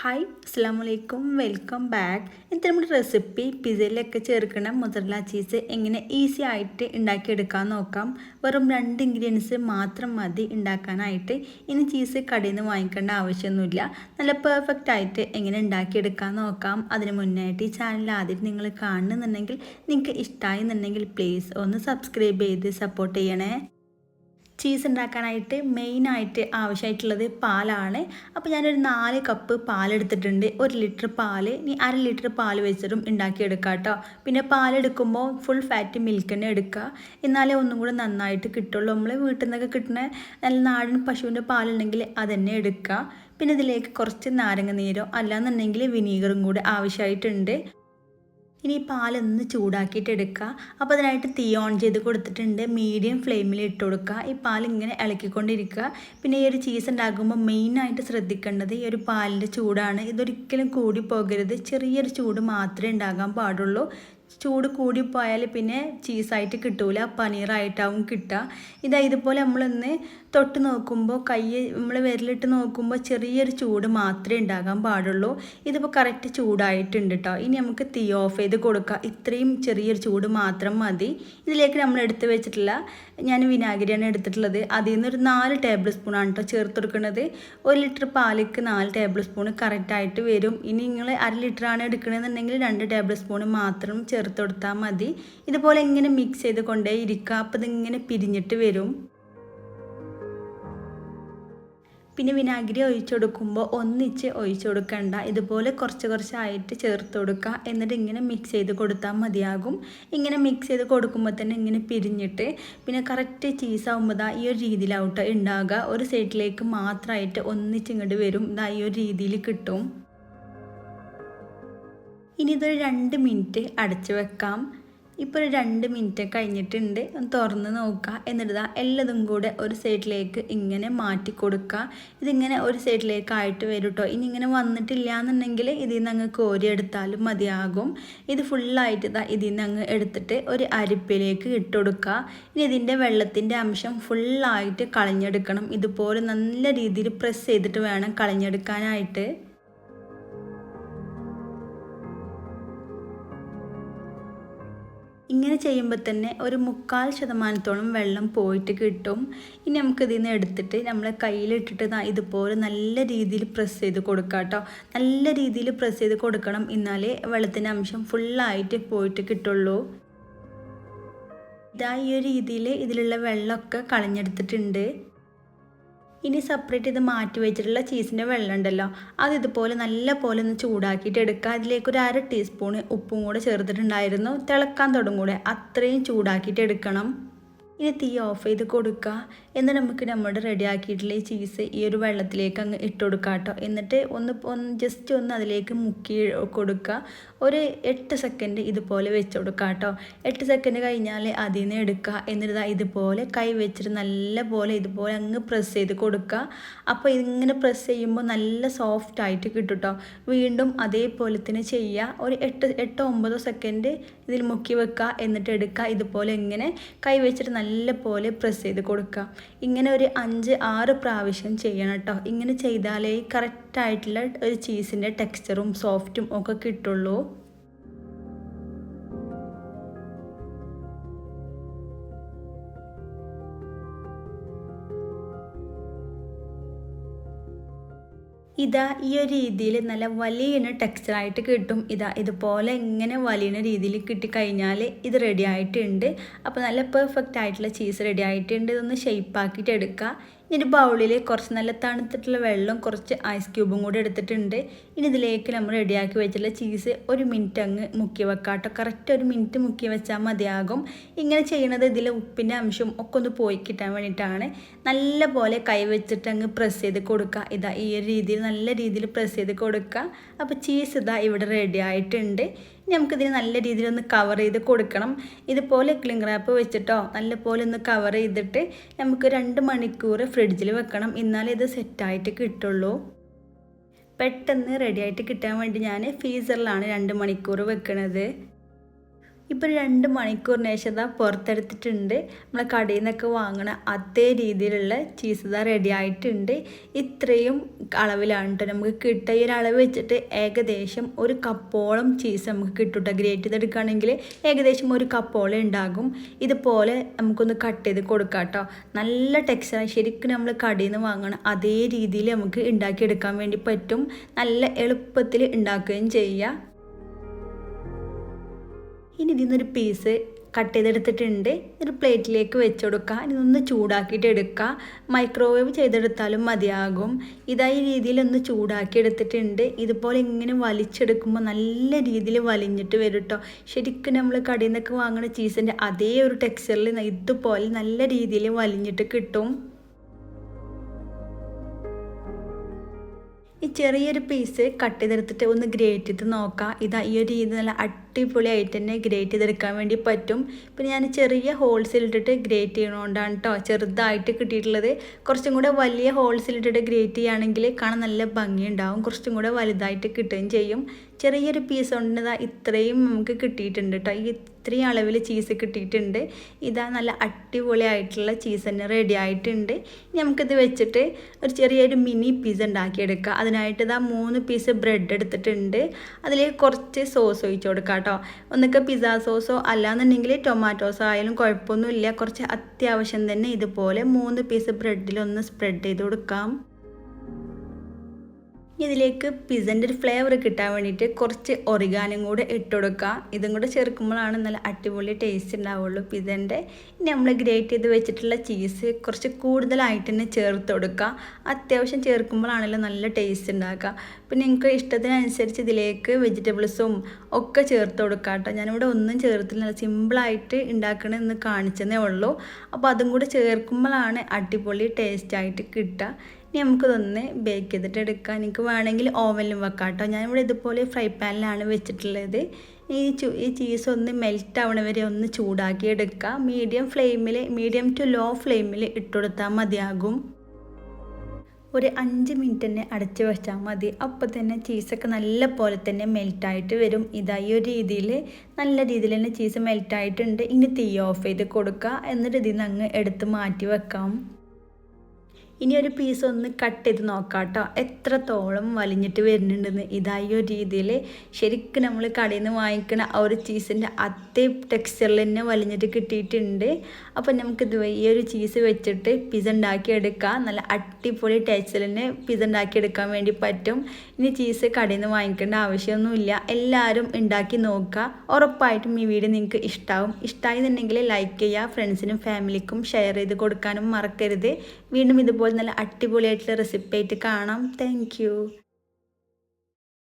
Hi അസ്സാം വലൈക്കും welcome back ഇത് നമ്മുടെ റെസിപ്പി പിസയിലൊക്കെ ചേർക്കുന്ന മുസറല ചീസ് എങ്ങനെ ഈസി ആയിട്ട് ഉണ്ടാക്കിയെടുക്കാൻ നോക്കാം. വെറും രണ്ട് ഇൻഗ്രീഡിയൻസ് മാത്രം മതി ഉണ്ടാക്കാനായിട്ട്. ഇനി ചീസ് കടയിൽ നിന്ന് വാങ്ങിക്കേണ്ട ആവശ്യമൊന്നുമില്ല. നല്ല പെർഫെക്റ്റ് ആയിട്ട് എങ്ങനെ ഉണ്ടാക്കിയെടുക്കാൻ നോക്കാം. അതിന് മുന്നായിട്ട് ഈ ചാനൽ ആദ്യം നിങ്ങൾ കാണുന്നുണ്ടെങ്കിൽ നിങ്ങൾക്ക് ഇഷ്ടമായി എന്നുണ്ടെങ്കിൽ പ്ലീസ് ഒന്ന് സബ്സ്ക്രൈബ് ചെയ്ത് സപ്പോർട്ട് ചെയ്യണേ. ചീസ് ഉണ്ടാക്കാനായിട്ട് മെയിനായിട്ട് ആവശ്യമായിട്ടുള്ളത് പാലാണ്. അപ്പോൾ ഞാനൊരു നാല് കപ്പ് പാലെടുത്തിട്ടുണ്ട്. ഒരു ലിറ്റർ പാൽ. ഇനി അര ലിറ്റർ പാൽ വെച്ചിട്ടും ഉണ്ടാക്കിയെടുക്കാം കേട്ടോ പിന്നെ പാലെടുക്കുമ്പോൾ ഫുൾ ഫാറ്റ് മിൽക്ക് തന്നെ എടുക്കുക എന്നാലേ ഒന്നും കൂടെ നന്നായിട്ട് കിട്ടുള്ളൂ. നമ്മൾ വീട്ടിൽ നിന്നൊക്കെ കിട്ടുന്ന നല്ല നാടൻ പശുവിന്റെ പാലുണ്ടെങ്കിൽ അതന്നെ എടുക്കുക പിന്നെ ഇതിലേക്ക് കുറച്ച് നാരങ്ങ നീരോ അല്ലാന്നുണ്ടെങ്കിൽ വിനീഗറും കൂടെ ആവശ്യമായിട്ടുണ്ട് ഇനി പാലൊന്ന് ചൂടാക്കിയിട്ട് എടുക്കുക. അപ്പോൾ അതിനായിട്ട് തീ ഓൺ ചെയ്ത് കൊടുത്തിട്ടുണ്ട്. മീഡിയം ഫ്ലെയിമിൽ ഇട്ട് കൊടുക്കുക. ഈ പാൽ ഇങ്ങനെ ഇളക്കിക്കൊണ്ടിരിക്കുക. പിന്നെ ഈ ഒരു ചീസ് ഉണ്ടാക്കുമ്പോൾ മെയിനായിട്ട് ശ്രദ്ധിക്കേണ്ടത് ഈ ഒരു പാലിന്റെ ചൂടാണ്. ഇതൊരിക്കലും കൂടി പോകരുത്. ചെറിയൊരു ചൂട് മാത്രമേ ഉണ്ടാകാൻ പാടുള്ളൂ. ചൂട് കൂടിപ്പോയാൽ പിന്നെ ചീസായിട്ട് കിട്ടൂല. പനീറായിട്ടാവും കിട്ടുക. ഇതാ ഇതുപോലെ നമ്മളൊന്ന് തൊട്ട് നോക്കുമ്പോൾ കൈ നമ്മൾ വിരലിട്ട് നോക്കുമ്പോൾ ചെറിയൊരു ചൂട് മാത്രമേ ഉണ്ടാകാൻ പാടുള്ളൂ. ഇതിപ്പോൾ കറക്റ്റ് ചൂടായിട്ടുണ്ട് കേട്ടോ ഇനി നമുക്ക് തീ ഓഫ് ചെയ്ത് കൊടുക്കുക ഇത്രയും ചെറിയൊരു ചൂട് മാത്രം മതി. ഇതിലേക്ക് നമ്മൾ എടുത്ത് വെച്ചിട്ടില്ല ഞാൻ വിനാഗിരിയാണ് എടുത്തിട്ടുള്ളത്. അതിൽ നിന്ന് ഒരു നാല് ടേബിൾ സ്പൂണാണ് കേട്ടോ ചേർത്ത് കൊടുക്കുന്നത്. ഒരു ലിറ്റർ പാലിക്ക് നാല് ടേബിൾ സ്പൂൺ കറക്റ്റായിട്ട് വരും. ഇനി നിങ്ങൾ അര ലിറ്ററാണ് എടുക്കണമെന്നുണ്ടെങ്കിൽ രണ്ട് ടേബിൾ സ്പൂൺ മാത്രം ചേർത്ത് കൊടുത്താൽ മതി. ഇതുപോലെ ഇങ്ങനെ മിക്സ് ചെയ്ത് കൊണ്ടേ ഇരിക്കുക അപ്പോൾ ഇതിങ്ങനെ പിരിഞ്ഞിട്ട് വരും. പിന്നെ വിനാഗിരി ഒഴിച്ചു കൊടുക്കുമ്പോൾ ഒന്നിച്ച് ഒഴിച്ചു കൊടുക്കണ്ട. ഇതുപോലെ കുറച്ച് കുറച്ചായിട്ട് ചേർത്ത് കൊടുക്കുക എന്നിട്ട് ഇങ്ങനെ മിക്സ് ചെയ്ത് കൊടുത്താൽ മതിയാകും. ഇങ്ങനെ മിക്സ് ചെയ്ത് കൊടുക്കുമ്പോൾ തന്നെ ഇങ്ങനെ പിരിഞ്ഞിട്ട് പിന്നെ കറക്റ്റ് ചീസാവുമ്പോൾ ദാ ഈ ഒരു രീതിയിലാവട്ടെ ഉണ്ടാകുക ഒരു സൈഡിലേക്ക് മാത്രമായിട്ട് ഒന്നിച്ച് ഇങ്ങോട്ട് വരും. ഇതാ ഈ ഒരു രീതിയിൽ കിട്ടും. ഇനി ഇതൊരു രണ്ട് മിനിറ്റ് അടച്ചു വെക്കാം. ഇപ്പോൾ ഒരു രണ്ട് മിനിറ്റ് കഴിഞ്ഞിട്ടുണ്ട്. ഒന്ന് തുറന്ന് നോക്കുക എന്നിട്ട് എല്ലതും കൂടെ ഒരു സൈഡിലേക്ക് ഇങ്ങനെ മാറ്റി കൊടുക്കുക ഇതിങ്ങനെ ഒരു സൈഡിലേക്ക് ആയിട്ട് വരും കേട്ടോ ഇനി ഇങ്ങനെ വന്നിട്ടില്ല എന്നുണ്ടെങ്കിൽ ഇതിൽ നിന്ന് അങ്ങ് കോരി എടുത്താലും മതിയാകും. ഇത് ഫുള്ളായിട്ട് ഇതാ ഇതിൽ നിന്ന് അങ്ങ് എടുത്തിട്ട് ഒരു അരിപ്പിലേക്ക് ഇട്ട് കൊടുക്കുക ഇനി ഇതിന്റെ വെള്ളത്തിന്റെ അംശം ഫുള്ളായിട്ട് കളഞ്ഞെടുക്കണം. ഇതുപോലെ നല്ല രീതിയിൽ പ്രസ് ചെയ്തിട്ട് വേണം കളഞ്ഞെടുക്കാനായിട്ട്. ഇങ്ങനെ ചെയ്യുമ്പോൾ തന്നെ ഒരു മുക്കാൽ ശതമാനത്തോളം വെള്ളം പോയിട്ട് കിട്ടും. ഇനി നമുക്ക് ഇതിൽ നിന്ന് എടുത്തിട്ട് നമ്മളെ കയ്യിലിട്ടിട്ട് ഇതുപോലെ നല്ല രീതിയിൽ പ്രസ് ചെയ്ത് കൊടുക്കുക കേട്ടോ നല്ല രീതിയിൽ പ്രസ് ചെയ്ത് കൊടുക്കണം. എന്നാലേ വെള്ളത്തിന്റെ അംശം ഫുള്ളായിട്ട് പോയിട്ട് കിട്ടുള്ളൂ. ഇതാ ഈ ഒരു രീതിയിൽ ഇതിലുള്ള വെള്ളമൊക്കെ കളഞ്ഞെടുത്തിട്ടുണ്ട്. ഇനി സെപ്പറേറ്റ് ഇത് മാറ്റി വെച്ചിട്ടുള്ള ചീസിന്റെ വെള്ളം ഉണ്ടല്ലോ. അത് ഇതുപോലെ നല്ല പോലെ ഒന്ന് ചൂടാക്കിയിട്ട് എടുക്കുക. അതിലേക്ക് ഒരു അര ടീസ്പൂണ് ഉപ്പും കൂടെ ചേർത്തിട്ടുണ്ടായിരുന്നു. തിളക്കാൻ തുടങ്ങൂടെ. അത്രയും ചൂടാക്കിയിട്ട് എടുക്കണം. ഇനി തീ ഓഫ് ചെയ്ത് കൊടുക്കുക. എന്നിട്ട് നമുക്ക് നമ്മുടെ റെഡി ആക്കിയിട്ടുള്ള ഈ ചീസ് ഈ ഒരു വെള്ളത്തിലേക്ക് അങ്ങ് ഇട്ട് കൊടുക്കുക കേട്ടോ. എന്നിട്ട് ഒന്ന് ഒന്ന് ജസ്റ്റ് ഒന്ന് അതിലേക്ക് മുക്കി കൊടുക്കുക. ഒരു എട്ട് സെക്കൻഡ് ഇതുപോലെ വെച്ച് കൊടുക്കുക കേട്ടോ. എട്ട് സെക്കൻഡ് കഴിഞ്ഞാൽ അതിൽ നിന്ന് എടുക്കുക. എന്നിട്ട് ഇതുപോലെ കൈ വെച്ചിട്ട് നല്ല പോലെ ഇതുപോലെ അങ്ങ് പ്രസ് ചെയ്ത് കൊടുക്കുക. അപ്പോൾ ഇങ്ങനെ പ്രസ് ചെയ്യുമ്പോൾ നല്ല സോഫ്റ്റ് ആയിട്ട് കിട്ടും കേട്ടോ. വീണ്ടും അതേപോലെ തന്നെ ചെയ്യുക. ഒരു എട്ട് എട്ടോ ഒമ്പതോ സെക്കൻഡ് ഇതിൽ മുക്കി വെക്കുക. എന്നിട്ട് എടുക്കുക. ഇതുപോലെ ഇങ്ങനെ കൈ വെച്ചിട്ട് നല്ല പോലെ പ്രസ് ചെയ്ത് കൊടുക്കുക. ഇങ്ങനെ ഒരു അഞ്ച് ആറ് പ്രാവശ്യം ചെയ്യണം കേട്ടോ ഇങ്ങനെ ചെയ്താലേ കറക്റ്റായിട്ടുള്ള ഒരു ചീസിന്റെ ടെക്സ്ചറും സോഫ്റ്റും ഒക്കെ കിട്ടുള്ളൂ. ഇതാ ഈ ഒരു രീതിയിൽ നല്ല വലിയ ടെക്സ്ചറായിട്ട് കിട്ടും. ഇതാ ഇതുപോലെ ഇങ്ങനെ വലിയ രീതിയിൽ കിട്ടിക്കഴിഞ്ഞാൽ ഇത് റെഡി ആയിട്ടുണ്ട്. അപ്പോൾ നല്ല പെർഫെക്റ്റ് ആയിട്ടുള്ള ചീസ് റെഡി ആയിട്ടുണ്ട്. ഇതൊന്ന് ഷെയ്പ്പാക്കിയിട്ട് എടുക്കുക ഇനി ബൗളിൽ കുറച്ച് നല്ല തണുത്തിട്ടുള്ള വെള്ളം കുറച്ച് ഐസ് ക്യൂബും കൂടി എടുത്തിട്ടുണ്ട്. ഇനി ഇതിലേക്ക് നമ്മൾ റെഡിയാക്കി വെച്ചിട്ടുള്ള ചീസ് ഒരു മിനിറ്റ് അങ്ങ് മുക്കി വെക്കാട്ടോ കേട്ടോ കറക്റ്റ് ഒരു മിനിറ്റ് മുക്കി വെച്ചാൽ മതിയാകും. ഇങ്ങനെ ചെയ്യണത് ഇതിൽ ഉപ്പിന്റെ അംശം ഒക്കെ ഒന്ന് പോയി കിട്ടാൻ വേണ്ടിയിട്ടാണ്. നല്ല പോലെ കൈ വെച്ചിട്ട് അങ്ങ് പ്രസ് ചെയ്ത് കൊടുക്കുക ഇതാ ഈ ഒരു രീതിയിൽ നല്ല രീതിയിൽ പ്രസ് ചെയ്ത് കൊടുക്കുക അപ്പോൾ ചീസ് ഇതാ ഇവിടെ റെഡി ആയിട്ടുണ്ട്. നമുക്കിതിന് നല്ല രീതിയിൽ ഒന്ന് കവർ ചെയ്ത് കൊടുക്കണം. ഇതുപോലെ ക്ലിംഗ് റാപ്പ് വെച്ചിട്ടോ നല്ല പോലെ ഒന്ന് കവർ ചെയ്തിട്ട് നമുക്ക് രണ്ട് മണിക്കൂർ ഫ്രിഡ്ജിൽ വെക്കണം. എന്നാലേ ഇത് സെറ്റായിട്ട് കിട്ടുള്ളൂ. പെട്ടെന്ന് റെഡിയായിട്ട് കിട്ടാൻ വേണ്ടി ഞാൻ ഫീസറിലാണ് രണ്ട് മണിക്കൂർ വെക്കണത്. ഇപ്പോൾ രണ്ട് മണിക്കൂറിന് ശേഷം ഇതാ പുറത്തെടുത്തിട്ടുണ്ട്. നമ്മളെ കടയിൽ നിന്നൊക്കെ വാങ്ങണ അതേ രീതിയിലുള്ള ചീസ് ഇതാ റെഡി ആയിട്ടുണ്ട്. ഇത്രയും അളവിലാണ് കേട്ടോ നമുക്ക് കിട്ടുക ഈ ഒരു അളവ് വെച്ചിട്ട് ഏകദേശം ഒരു കപ്പോളം ചീസ് നമുക്ക് കിട്ടും കേട്ടോ ഗ്രേറ്റ് ചെയ്തെടുക്കുകയാണെങ്കിൽ ഏകദേശം ഒരു കപ്പോളം ഉണ്ടാകും. ഇതുപോലെ നമുക്കൊന്ന് കട്ട് ചെയ്ത് കൊടുക്കാം കേട്ടോ നല്ല ടെക്സ്ചർ ശരിക്കും നമ്മൾ കടയിൽ നിന്ന് വാങ്ങണ അതേ രീതിയിൽ നമുക്ക് ഉണ്ടാക്കിയെടുക്കാൻ വേണ്ടി പറ്റും. നല്ല എളുപ്പത്തിൽ ഉണ്ടാക്കുകയും ചെയ്യുക ഇനി ഇതിൽ നിന്നൊരു പീസ് കട്ട് ചെയ്തെടുത്തിട്ടുണ്ട്. ഒരു പ്ലേറ്റിലേക്ക് വെച്ച് കൊടുക്കുക ഒന്ന് ചൂടാക്കിയിട്ട് എടുക്കുക മൈക്രോവേവ് ചെയ്തെടുത്താലും മതിയാകും. ഇതായി രീതിയിൽ ഒന്ന് ചൂടാക്കി എടുത്തിട്ടുണ്ട്. ഇതുപോലെ ഇങ്ങനെ വലിച്ചെടുക്കുമ്പോൾ നല്ല രീതിയിൽ വലിഞ്ഞിട്ട് വരും കേട്ടോ ശരിക്കും നമ്മൾ കടയിൽ നിന്നൊക്കെ വാങ്ങുന്ന ചീസിന്റെ അതേ ഒരു ടെക്സ്ചറിൽ ഇതുപോലെ നല്ല രീതിയിൽ വലിഞ്ഞിട്ട് കിട്ടും. ഈ ചെറിയൊരു പീസ് കട്ട് ചെയ്തെടുത്തിട്ട് ഒന്ന് ഗ്രേറ്റ് ചെയ്ത് നോക്കാം. ഇതാ ഈ ഒരു രീതി നല്ല അടിപൊളിയായിട്ട് തന്നെ ഗ്രേറ്റ് ചെയ്തെടുക്കാൻ വേണ്ടി പറ്റും. പിന്നെ ഞാൻ ചെറിയ ഹോൾസിൽ ഇട്ടിട്ട് ഗ്രേറ്റ് ചെയ്യണോണ്ടാണ് കേട്ടോ ചെറുതായിട്ട് കിട്ടിയിട്ടുള്ളത്. കുറച്ചും കൂടെ വലിയ ഹോൾസിൽ ഇട്ടിട്ട് ഗ്രേറ്റ് ചെയ്യുകയാണെങ്കിൽ കാണാൻ നല്ല ഭംഗിയുണ്ടാവും. കുറച്ചും കൂടെ വലുതായിട്ട് കിട്ടുകയും ചെയ്യും. ചെറിയൊരു പീസ് കൊണ്ട് ഇത്രയും നമുക്ക് കിട്ടിയിട്ടുണ്ട് കേട്ടോ ഈ ഇത്രയും അളവിൽ ചീസ് കിട്ടിയിട്ടുണ്ട്. ഇതാ നല്ല അടിപൊളിയായിട്ടുള്ള ചീസ് തന്നെ റെഡി ആയിട്ടുണ്ട്. ഇനി നമുക്കിത് വെച്ചിട്ട് ഒരു ചെറിയൊരു മിനി പീസ് ഉണ്ടാക്കിയെടുക്കുക അതിനായിട്ട് ഇതാ മൂന്ന് പീസ് ബ്രെഡ് എടുത്തിട്ടുണ്ട്. അതിലേക്ക് കുറച്ച് സോസ് ഒഴിച്ചു കൊടുക്കുക കേട്ടോ. ഒന്നൊക്കെ പിസ്സ സോസോ അല്ലാന്നുണ്ടെങ്കിൽ ടൊമാറ്റോസോ ആയാലും കുഴപ്പമൊന്നുമില്ല. കുറച്ച് അത്യാവശ്യം തന്നെ ഇതുപോലെ മൂന്ന് പീസ് ബ്രെഡിലൊന്ന് സ്പ്രെഡ് ചെയ്ത് കൊടുക്കാം. ഇതിലേക്ക് പിസന്റെ ഒരു ഫ്ലേവർ കിട്ടാൻ വേണ്ടിയിട്ട് കുറച്ച് ഒറിഗാനും കൂടെ ഇട്ട് കൊടുക്കുക ഇതും കൂടെ ചേർക്കുമ്പോഴാണ് നല്ല അടിപൊളി ടേസ്റ്റ് ഉണ്ടാവുള്ളൂ. പിസന്റെ ഇനി നമ്മൾ ഗ്രേറ്റ് ചെയ്ത് വെച്ചിട്ടുള്ള ചീസ് കുറച്ച് കൂടുതലായിട്ട് തന്നെ ചേർത്ത് കൊടുക്കുക. അത്യാവശ്യം ചേർക്കുമ്പോഴാണല്ലോ നല്ല ടേസ്റ്റ് ഉണ്ടാക്കുക. പിന്നെ നിങ്ങൾക്ക് ഇഷ്ടത്തിനനുസരിച്ച് ഇതിലേക്ക് വെജിറ്റബിൾസും ഒക്കെ ചേർത്ത് കൊടുക്കുക കേട്ടോ. ഞാനിവിടെ ഒന്നും ചേർത്തില്ല. നല്ല സിമ്പിളായിട്ട് ഉണ്ടാക്കണമെന്ന് കാണിച്ചതേ ഉള്ളൂ. അപ്പോൾ അതും കൂടെ ചേർക്കുമ്പോഴാണ് അടിപൊളി ടേസ്റ്റായിട്ട് കിട്ടുക. ഇനി നമുക്കിതൊന്ന് ബേക്ക് ചെയ്തിട്ട് എടുക്കാം. എനിക്ക് വേണമെങ്കിൽ ഓവനിലും വെക്കാം കേട്ടോ ഞാനിവിടെ ഇതുപോലെ ഫ്രൈ പാനിലാണ് വെച്ചിട്ടുള്ളത്. ഈ ചു ഈ ചീസ് ഒന്ന് മെൽറ്റ് ആവണ വരെ ഒന്ന് ചൂടാക്കി എടുക്കുക മീഡിയം ഫ്ലെയിമിൽ മീഡിയം ടു ലോ ഫ്ലെയിമിൽ ഇട്ടുകൊടുത്താൽ മതിയാകും. ഒരു അഞ്ച് മിനിറ്റ് തന്നെ അടച്ച് വെച്ചാൽ മതി. അപ്പോൾ തന്നെ ചീസൊക്കെ നല്ല പോലെ തന്നെ മെൽറ്റായിട്ട് വരും. ഇതായി ഒരു രീതിയിൽ നല്ല രീതിയിൽ തന്നെ ചീസ് മെൽറ്റായിട്ടുണ്ട് ഇനി തീ ഓഫ് ചെയ്ത് കൊടുക്കുക എന്നിട്ട് ഇതിൽ നിന്ന് അങ്ങ് എടുത്ത് മാറ്റി വെക്കാം. ഇനി ഒരു പീസ് ഒന്ന് കട്ട് ചെയ്ത് നോക്കാം കേട്ടോ എത്രത്തോളം വലിഞ്ഞിട്ട് വരുന്നുണ്ടെന്ന്. ഇതായി ഒരു രീതിയിൽ ശരിക്കും നമ്മൾ കടയിൽ നിന്ന് വാങ്ങിക്കുന്ന ആ ഒരു ചീസിന്റെ അതേ ടെക്സ്ചറിൽ തന്നെ വലിഞ്ഞിട്ട് കിട്ടിയിട്ടുണ്ട്. അപ്പോൾ നമുക്കിത് ഈ ഒരു ചീസ് വെച്ചിട്ട് പിസ ഉണ്ടാക്കിയെടുക്കാം. നല്ല അടിപൊളി ടേസ്റ്റിൽ തന്നെ പിസ ഉണ്ടാക്കിയെടുക്കാൻ വേണ്ടി പറ്റും. ഇനി ചീസ് കടയിൽ നിന്ന് വാങ്ങിക്കേണ്ട ആവശ്യമൊന്നുമില്ല. എല്ലാവരും ഉണ്ടാക്കി നോക്കുക. ഉറപ്പായിട്ടും ഈ വീഡിയോ നിങ്ങൾക്ക് ഇഷ്ടമാവും ഇഷ്ടമായിരുന്നുണ്ടെങ്കിൽ ലൈക്ക് ചെയ്യുക. ഫ്രണ്ട്സിനും ഫാമിലിക്കും ഷെയർ ചെയ്ത് കൊടുക്കാനും മറക്കരുത്. വീണ്ടും ഇതുപോലെ നല്ല അടിപൊളിയായിട്ടുള്ള റെസിപ്പി ആയിട്ട് കാണാം. താങ്ക്